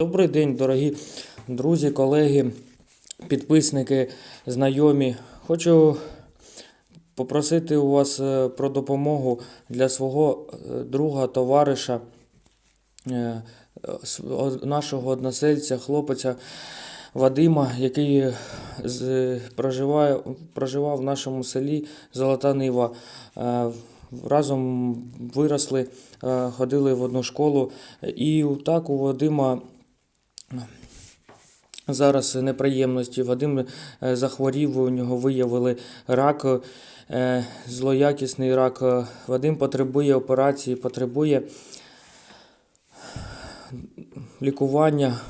Добрий день, дорогі друзі, колеги, підписники, знайомі. Хочу попросити у вас е, про допомогу для свого е, друга, товариша, е, нашого односельця, хлопця Вадима, який проживає, проживав в нашому селі Золота Нива. Разом виросли, ходили в одну школу. І так у Вадима Зараз неприємності. Вадим е, захворів, у нього виявили рак, е, злоякісний рак. Вадим потребує операції, потребує лікування,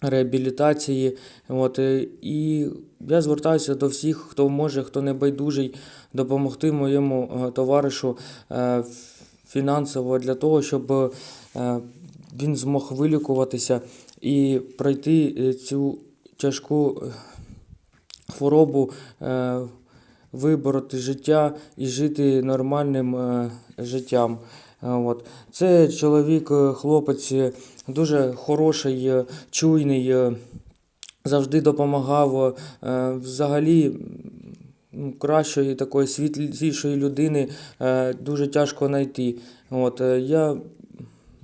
реабілітації. От, е, і я звертаюся до всіх, хто може, хто не байдужий, допомогти моєму товаришу фінансово для того, щоб він змог вилікуватися і пройти е, цю тяжку е, хворобу, е, вибороти життя і жити нормальним життям. От. Це чоловік, хлопець дуже хороший, чуйний, завжди допомагав. Взагалі ну, кращої такої світлішої людини дуже тяжко знайти. От, я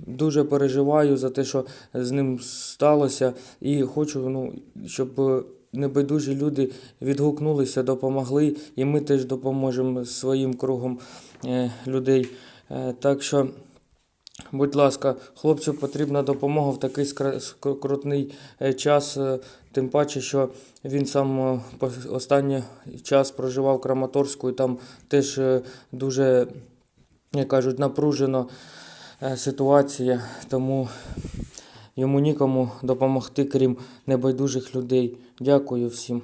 дуже переживаю за те, що з ним сталося, і хочу, ну, щоб е, небайдужі люди відгукнулися, допомогли, і ми теж допоможемо своїм кругом е, людей. Е, Так що, будь ласка, хлопцю потрібна допомога в такий скрутний час, тим паче, що він сам останній час проживав в Краматорську, і там теж дуже, як кажуть, напружено ситуація, тому йому нікому допомогти, крім небайдужих людей. Дякую всім.